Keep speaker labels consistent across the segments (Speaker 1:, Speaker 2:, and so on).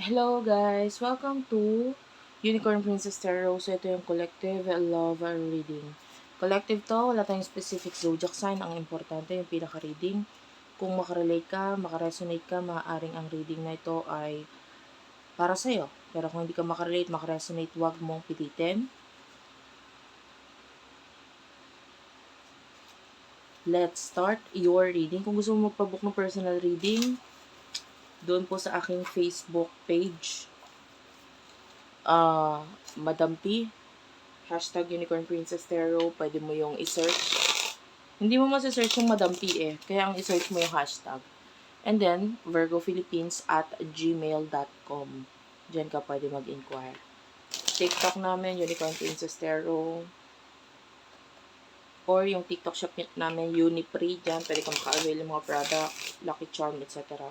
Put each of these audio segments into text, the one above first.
Speaker 1: Hello guys! Welcome to Unicorn Princess Tarot. So ito yung collective love reading. Collective to, wala tayong specific zodiac sign. Ang importante yung pinaka-reading. Kung makarelate ka, makaresonate ka, maaaring ang reading na ito ay para sa'yo. Pero kung hindi ka makarelate, makaresonate, huwag mong pilitin. Let's start your reading. Kung gusto mo magpabook ng personal reading, doon po sa aking Facebook page. Uh, Madam P. Hashtag Unicorn Princess Tarot. Pwede mo yung isearch. Hindi mo masisearch yung Madam P eh. Kaya ang isearch mo yung hashtag. And then, Virgo Philippines at gmail.com. Diyan ka pwede mag-inquire. TikTok namin, Unicorn Princess Tarot. Or yung TikTok shop namin, Unipre. Diyan, pwede ka maka-avail yung mga product, Lucky Charm, etc.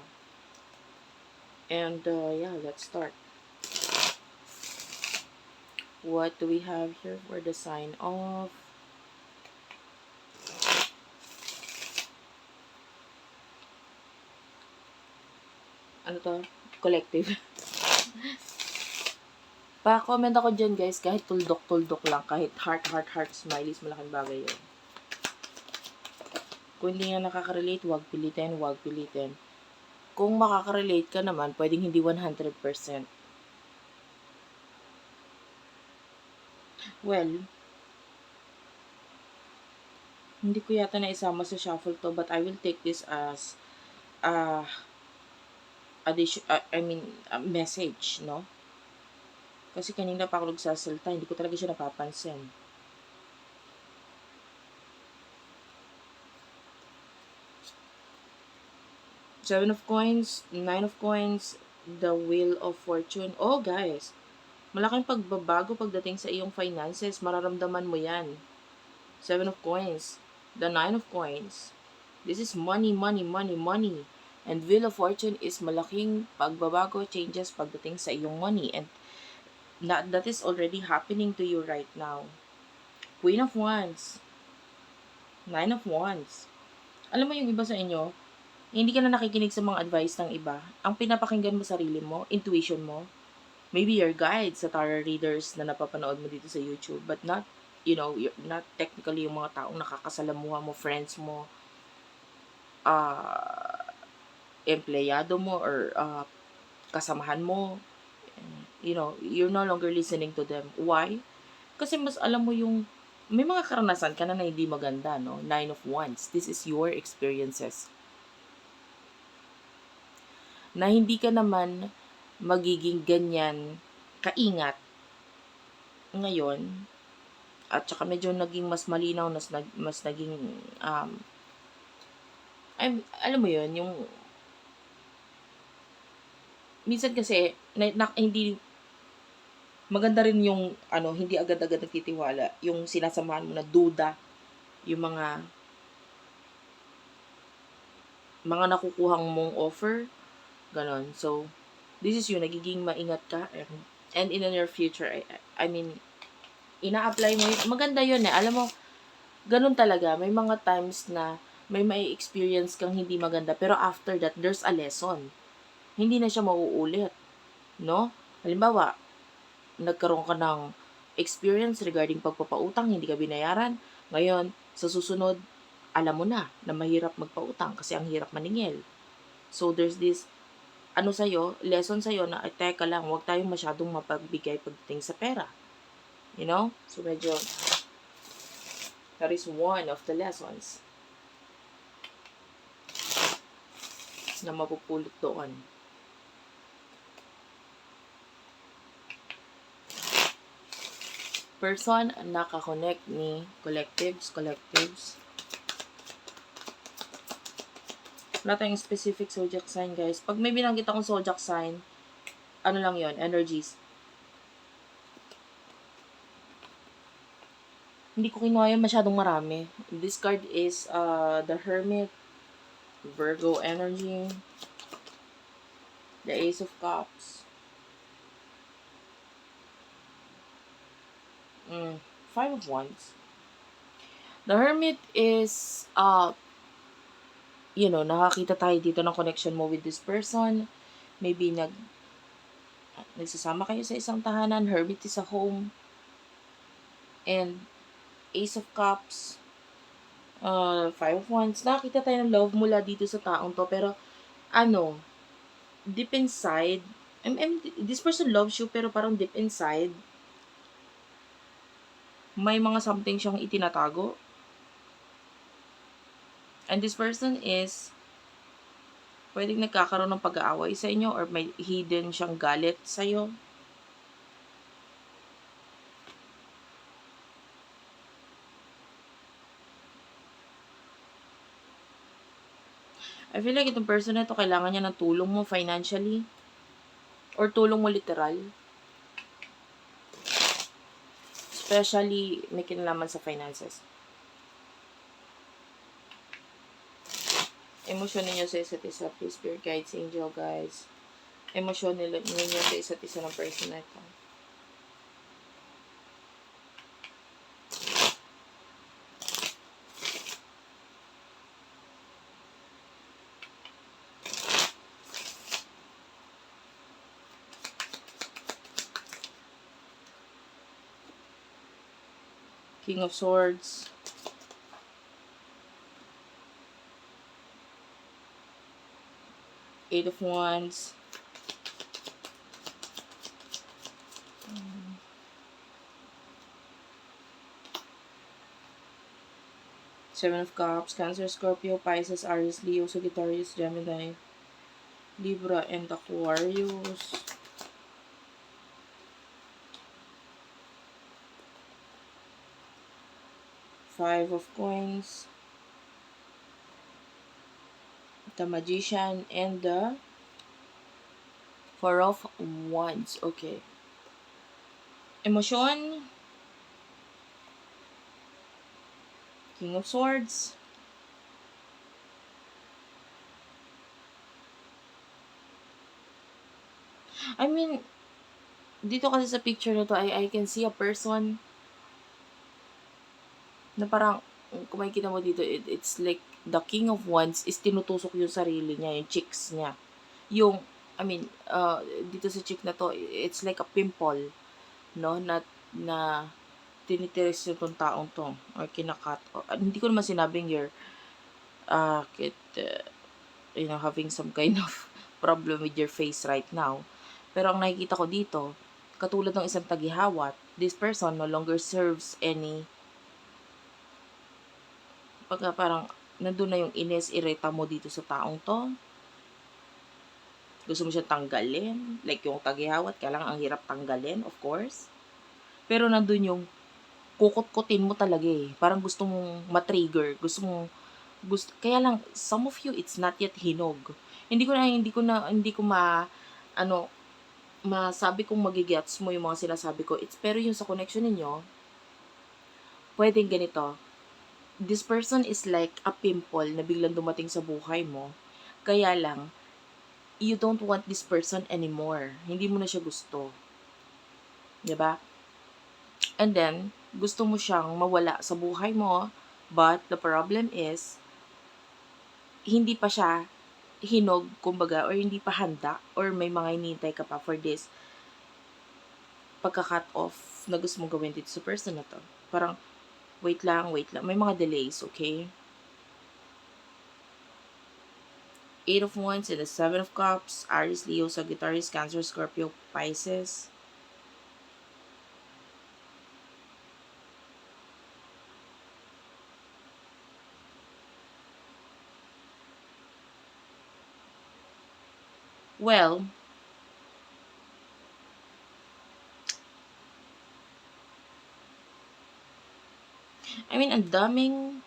Speaker 1: And uh, yeah, let's start. What do we have here for the sign of? Ano to? Collective. Pa-comment ako dyan guys, kahit tuldok-tuldok lang, kahit heart, heart, heart, smileys, malaking bagay yun. Kung hindi nga nakaka-relate, huwag pilitin, huwag pilitin kung makaka-relate ka naman, pwedeng hindi 100%. Well, hindi ko yata na isama sa shuffle to, but I will take this as uh, addition, uh, I mean, a message, no? Kasi kanina pa ako nagsasalta, hindi ko talaga siya napapansin. Seven of coins, nine of coins, the wheel of fortune. Oh, guys, malaking pagbabago pagdating sa iyong finances. Mararamdaman mo yan. Seven of coins, the nine of coins. This is money, money, money, money. And wheel of fortune is malaking pagbabago, changes pagdating sa iyong money. And that, that is already happening to you right now. Queen of Wands. Nine of Wands. Alam mo yung iba sa inyo, hindi ka na nakikinig sa mga advice ng iba. Ang pinapakinggan mo sarili mo, intuition mo, maybe your guide sa tarot readers na napapanood mo dito sa YouTube, but not, you know, not technically yung mga taong nakakasalamuha mo, friends mo, uh, empleyado mo, or uh, kasamahan mo, you know, you're no longer listening to them. Why? Kasi mas alam mo yung, may mga karanasan ka na na hindi maganda, no? Nine of Wands. This is your experiences na hindi ka naman magiging ganyan kaingat ngayon. At saka medyo naging mas malinaw mas, nag, mas naging um, I'm, alam mo yon yung minsan kasi na, na, hindi maganda rin yung ano hindi agad-agad nagtitiwala yung sinasamahan mo na duda yung mga mga nakukuhang mong offer Ganon. So, this is you, nagiging maingat ka. And, in the near future, I, I mean, ina-apply mo yun. Maganda yun eh. Alam mo, ganun talaga. May mga times na may may experience kang hindi maganda. Pero after that, there's a lesson. Hindi na siya mauulit. No? Halimbawa, nagkaroon ka ng experience regarding pagpapautang, hindi ka binayaran. Ngayon, sa susunod, alam mo na na mahirap magpautang kasi ang hirap maningil. So, there's this ano sa'yo, lesson sa'yo na, ay, teka lang, huwag tayong masyadong mapagbigay pagdating sa pera. You know? So, medyo, that is one of the lessons na mapupulot doon. Person nakakonect ni collectives, collectives, Wala tayong specific zodiac sign, guys. Pag may binanggit akong zodiac sign, ano lang yon energies. Hindi ko kinuha yun masyadong marami. This card is uh, the Hermit, Virgo energy, the Ace of Cups, mm, Five of Wands. The Hermit is uh, you know, nakakita tayo dito ng connection mo with this person. Maybe nag nagsasama kayo sa isang tahanan, hermit is a home, and ace of cups, uh, five of wands, nakakita tayo ng love mula dito sa taong to, pero, ano, deep inside, I'm, I'm, this person loves you, pero parang deep inside, may mga something siyang itinatago. And this person is pwedeng nagkakaroon ng pag-aaway sa inyo or may hidden siyang galit sa iyo. I feel like itong person na ito, kailangan niya ng tulong mo financially or tulong mo literal. Especially, may kinalaman sa finances. Emosyon ninyo sa isa't isa, please, spirit guides, angel guides. Emosyon ninyo sa isa't isa ng person na ito. King of Swords. Eight of Wands. Seven of Cups, Cancer, Scorpio, Pisces, Aries, Leo, Sagittarius, Gemini, Libra, and Aquarius. Five of Coins. The Magician and the Four of Wands. Okay. Emosyon. King of Swords. I mean, dito kasi sa picture na to, I, I can see a person na parang, kung makikita mo dito, it, it's like, the king of wands is tinutusok yung sarili niya, yung cheeks niya. Yung, I mean, uh, dito sa cheek na to, it's like a pimple, no, na, na, tinitiris yung tong taong to, or kinakat, or, uh, hindi ko naman sinabing you're, uh, kit, uh, you know, having some kind of problem with your face right now. Pero ang nakikita ko dito, katulad ng isang tagihawat, this person no longer serves any pagka parang nandun na yung ines ireta mo dito sa taong to. Gusto mo siya tanggalin. Like yung tagihawat, kaya lang ang hirap tanggalin, of course. Pero nandun yung kukot-kutin mo talaga eh. Parang gusto mong matrigger. Gusto mong gusto, kaya lang some of you it's not yet hinog. Hindi ko na hindi ko na hindi ko ma ano masabi kong magigets mo yung mga sinasabi ko. It's pero yung sa connection ninyo pwedeng ganito this person is like a pimple na biglang dumating sa buhay mo. Kaya lang, you don't want this person anymore. Hindi mo na siya gusto. ba? Diba? And then, gusto mo siyang mawala sa buhay mo, but the problem is, hindi pa siya hinog, kumbaga, or hindi pa handa, or may mga hinihintay ka pa for this pagka-cut off na gusto mong gawin dito sa person na to. Parang, Wait lang, wait lang. May mga delays, okay? Eight of Wands and the Seven of Cups, Aries, Leo, Sagittarius, Cancer, Scorpio, Pisces. Well, mean, ang daming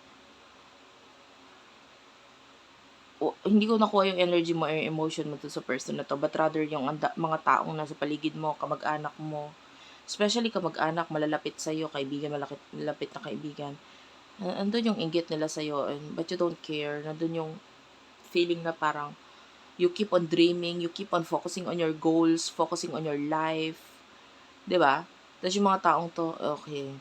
Speaker 1: o, hindi ko nakuha yung energy mo or emotion mo to sa person na to, but rather yung anda, mga taong nasa paligid mo, kamag-anak mo, especially kamag-anak, malalapit sa iyo, kaibigan, malapit, malapit na kaibigan. Andun yung inggit nila sa iyo, and, but you don't care. Nandun yung feeling na parang you keep on dreaming, you keep on focusing on your goals, focusing on your life. 'Di ba? Tapos yung mga taong to, okay,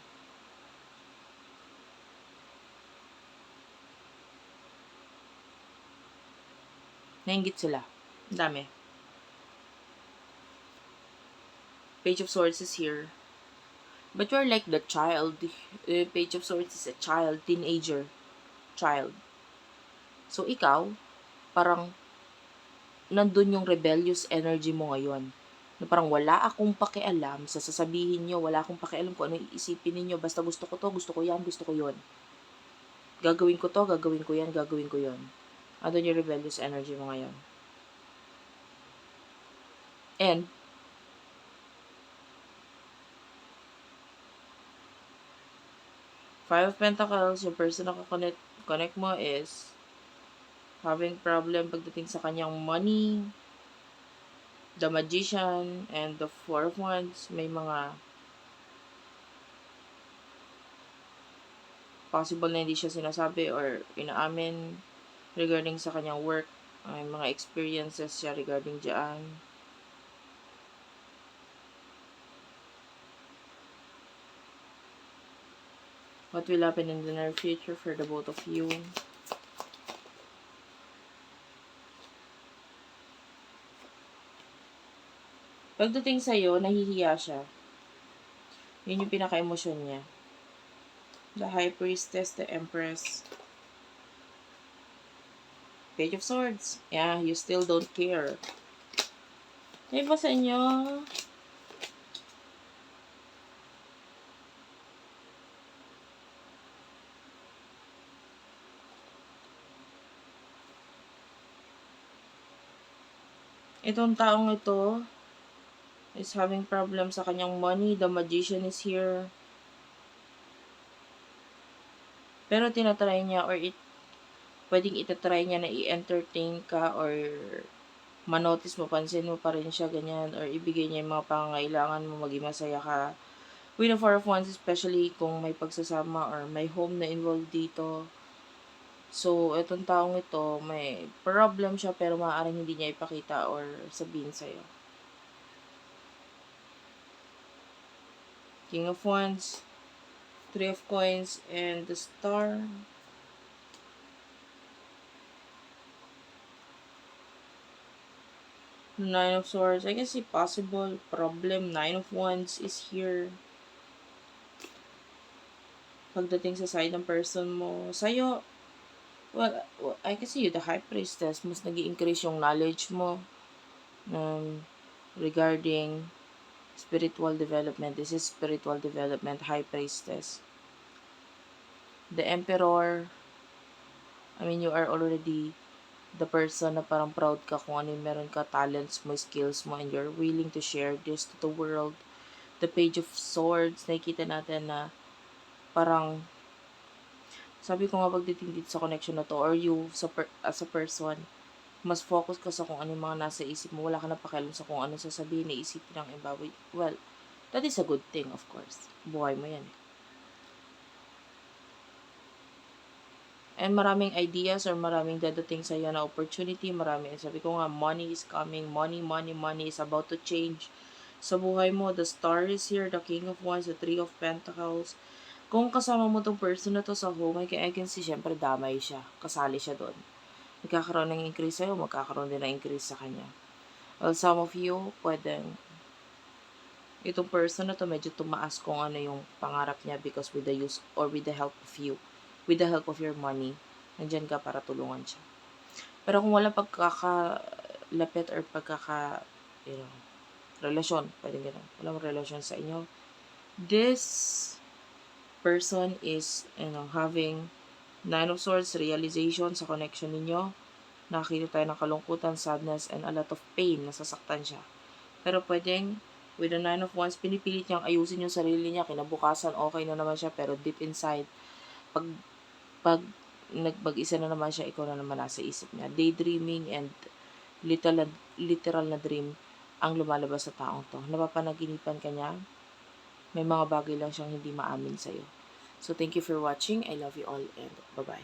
Speaker 1: Nainggit sila. Ang dami. Page of Swords is here. But you're like the child. Uh, Page of Swords is a child, teenager, child. So, ikaw, parang nandun yung rebellious energy mo ngayon. Na parang wala akong pakialam sa sasabihin nyo, wala akong pakialam kung ano iisipin ninyo, basta gusto ko to, gusto ko yan, gusto ko yon. Gagawin ko to, gagawin ko yan, gagawin ko yon. Andun yung rebellious energy mo ngayon. And, Five of Pentacles, yung person na connect, connect mo is having problem pagdating sa kanyang money, the Magician, and the Four of Wands. May mga possible na hindi siya sinasabi or inaamin regarding sa kanyang work. May mga experiences siya regarding dyan. What will happen in the near future for the both of you? Pagdating sa'yo, nahihiya siya. Yun yung pinaka-emosyon niya. The High Priestess, the Empress. Page of Swords. Yeah, you still don't care. May ba sa inyo? Itong taong ito is having problem sa kanyang money. The magician is here. Pero tinatry niya or it, pwedeng itatry niya na i-entertain ka or manotice mo, pansin mo pa rin siya ganyan or ibigay niya yung mga pangangailangan mo, maging masaya ka. With the Four of Wands, especially kung may pagsasama or may home na involved dito. So, itong taong ito, may problem siya pero maaaring hindi niya ipakita or sabihin sa'yo. King of Wands, Three of Coins, and the Star. Nine of Swords. I can see possible problem. Nine of Wands is here. Pagdating sa side ng person mo. Sa'yo, well, I can see you, the High Priestess. Mas nag increase yung knowledge mo um, regarding spiritual development. This is spiritual development, High Priestess. The Emperor, I mean, you are already the person na parang proud ka kung ano yung meron ka, talents mo, skills mo, and you're willing to share this to the world. The Page of Swords, nakikita natin na parang sabi ko nga pagdating dito sa connection na to, or you sa per, as a person, mas focus ka sa kung ano yung mga nasa isip mo. Wala ka na pakialam sa kung ano sasabihin na isipin ng iba. Well, that is a good thing, of course. Buhay mo yan. And maraming ideas or maraming dadating sa iyo na opportunity. Marami. Sabi ko nga, money is coming. Money, money, money is about to change. Sa buhay mo, the star is here, the king of wands, the three of pentacles. Kung kasama mo tong person na to sa home, see, syempre, damay siya. Kasali siya doon. Magkakaroon ng increase sa'yo, magkakaroon din ng increase sa kanya. Well, some of you, pwedeng itong person na to medyo tumaas kung ano yung pangarap niya because with the use or with the help of you with the help of your money, nandyan ka para tulungan siya. Pero kung wala pagkakalapit or pagkaka, you know, relasyon, pwede ganun, walang relasyon sa inyo, this person is, you know, having Nine of Swords, realization sa connection ninyo. Nakakita tayo ng kalungkutan, sadness, and a lot of pain. Nasasaktan siya. Pero pwedeng, with the Nine of Wands, pinipilit niyang ayusin yung sarili niya. Kinabukasan, okay na naman siya. Pero deep inside, pag pag nagpag-isa na naman siya, ikaw na naman nasa isip niya. Daydreaming and literal, literal na dream ang lumalabas sa taong to. Napapanaginipan ka niya, may mga bagay lang siyang hindi maamin sa'yo. So, thank you for watching. I love you all and bye-bye.